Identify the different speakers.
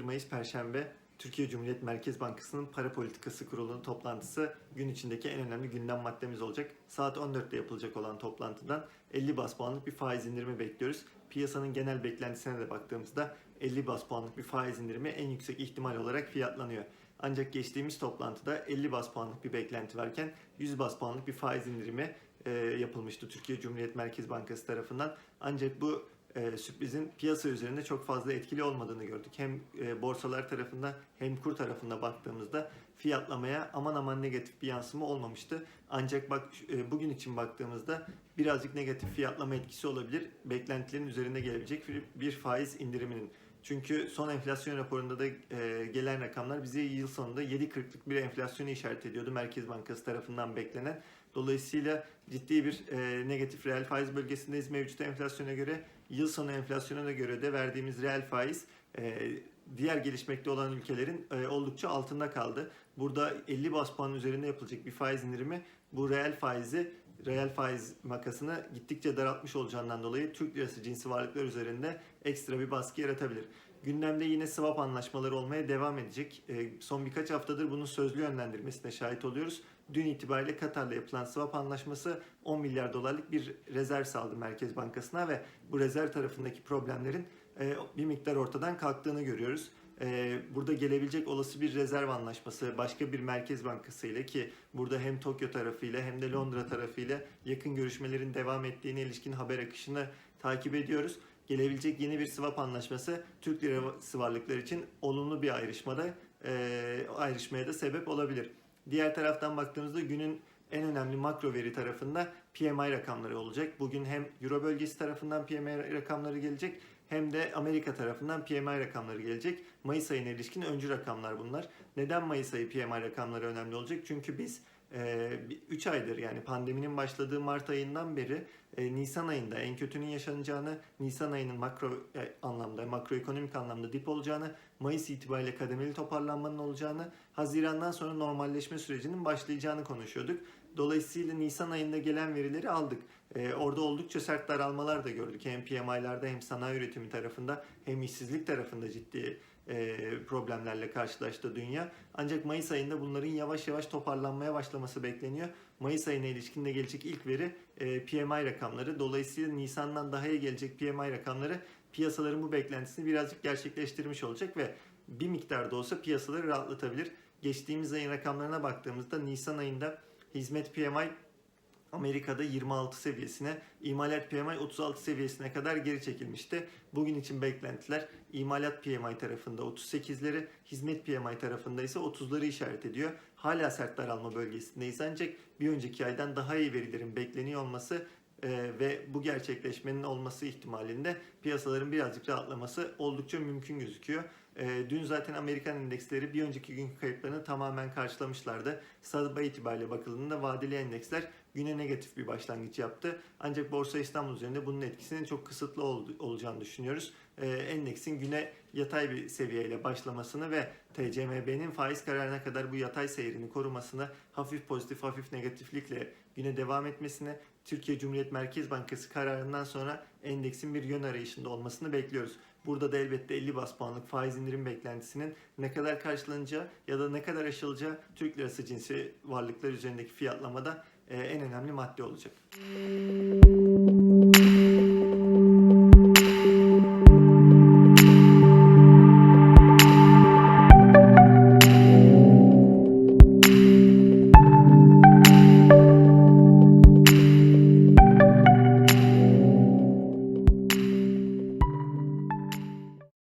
Speaker 1: Mayıs Perşembe Türkiye Cumhuriyet Merkez Bankası'nın para politikası kurulunun toplantısı gün içindeki en önemli gündem maddemiz olacak. Saat 14'te yapılacak olan toplantıdan 50 bas puanlık bir faiz indirimi bekliyoruz. Piyasanın genel beklentisine de baktığımızda 50 bas puanlık bir faiz indirimi en yüksek ihtimal olarak fiyatlanıyor. Ancak geçtiğimiz toplantıda 50 bas puanlık bir beklenti varken 100 bas puanlık bir faiz indirimi e, yapılmıştı Türkiye Cumhuriyet Merkez Bankası tarafından. Ancak bu e, sürprizin piyasa üzerinde çok fazla etkili olmadığını gördük. Hem e, borsalar tarafında hem kur tarafında baktığımızda fiyatlamaya aman aman negatif bir yansıma olmamıştı. Ancak bak e, bugün için baktığımızda birazcık negatif fiyatlama etkisi olabilir. Beklentilerin üzerinde gelebilecek bir, bir faiz indiriminin. Çünkü son enflasyon raporunda da e, gelen rakamlar bize yıl sonunda 7.40'lık bir enflasyonu işaret ediyordu Merkez Bankası tarafından beklenen. Dolayısıyla ciddi bir e, negatif reel faiz bölgesindeyiz mevcut enflasyona göre. Yıl sonu enflasyona göre de verdiğimiz reel faiz e, diğer gelişmekte olan ülkelerin e, oldukça altında kaldı. Burada 50 bas puan üzerinde yapılacak bir faiz indirimi bu reel faizi reel faiz makasını gittikçe daraltmış olacağından dolayı Türk lirası cinsi varlıklar üzerinde ekstra bir baskı yaratabilir. Gündemde yine swap anlaşmaları olmaya devam edecek. E, son birkaç haftadır bunun sözlü yönlendirmesine şahit oluyoruz. Dün itibariyle Katar'la yapılan swap anlaşması 10 milyar dolarlık bir rezerv sağladı Merkez Bankası'na ve bu rezerv tarafındaki problemlerin e, bir miktar ortadan kalktığını görüyoruz. E, burada gelebilecek olası bir rezerv anlaşması başka bir merkez bankası ile ki burada hem Tokyo tarafıyla hem de Londra tarafıyla yakın görüşmelerin devam ettiğine ilişkin haber akışını takip ediyoruz. Gelebilecek yeni bir swap anlaşması Türk lirası varlıklar için olumlu bir ayrışmada e, ayrışmaya da sebep olabilir. Diğer taraftan baktığımızda günün en önemli makro veri tarafında PMI rakamları olacak. Bugün hem Euro bölgesi tarafından PMI rakamları gelecek hem de Amerika tarafından PMI rakamları gelecek. Mayıs ayına ilişkin öncü rakamlar bunlar. Neden Mayıs ayı PMI rakamları önemli olacak? Çünkü biz 3 aydır yani pandeminin başladığı Mart ayından beri e, Nisan ayında en kötünün yaşanacağını, Nisan ayının makro e, anlamda, makroekonomik anlamda dip olacağını, Mayıs itibariyle kademeli toparlanmanın olacağını, Haziran'dan sonra normalleşme sürecinin başlayacağını konuşuyorduk. Dolayısıyla Nisan ayında gelen verileri aldık. Ee, orada oldukça sert daralmalar da gördük. Hem PMI'larda hem sanayi üretimi tarafında hem işsizlik tarafında ciddi e, problemlerle karşılaştı dünya. Ancak Mayıs ayında bunların yavaş yavaş toparlanmaya başlaması bekleniyor. Mayıs ayına ilişkin de gelecek ilk veri e, PMI rakamları. Dolayısıyla Nisan'dan daha iyi gelecek PMI rakamları piyasaların bu beklentisini birazcık gerçekleştirmiş olacak ve bir miktar da olsa piyasaları rahatlatabilir. Geçtiğimiz ayın rakamlarına baktığımızda Nisan ayında hizmet PMI Amerika'da 26 seviyesine, imalat PMI 36 seviyesine kadar geri çekilmişti. Bugün için beklentiler imalat PMI tarafında 38'leri, hizmet PMI tarafında ise 30'ları işaret ediyor. Hala sert daralma bölgesindeyiz ancak bir önceki aydan daha iyi verilerin bekleniyor olması e, ve bu gerçekleşmenin olması ihtimalinde piyasaların birazcık rahatlaması oldukça mümkün gözüküyor. E, dün zaten Amerikan endeksleri bir önceki günkü kayıplarını tamamen karşılamışlardı. Sabah itibariyle bakıldığında vadeli endeksler güne negatif bir başlangıç yaptı. Ancak Borsa İstanbul üzerinde bunun etkisinin çok kısıtlı ol, olacağını düşünüyoruz. E, endeksin güne yatay bir seviyeyle başlamasını ve TCMB'nin faiz kararına kadar bu yatay seyrini korumasını hafif pozitif hafif negatiflikle güne devam etmesini Türkiye Cumhuriyet Merkez Bankası kararından sonra endeksin bir yön arayışında olmasını bekliyoruz. Burada da elbette 50 bas puanlık faiz indirim beklentisinin ne kadar karşılanacağı ya da ne kadar aşılacağı Türk lirası cinsi varlıklar üzerindeki fiyatlamada e, en önemli madde olacak.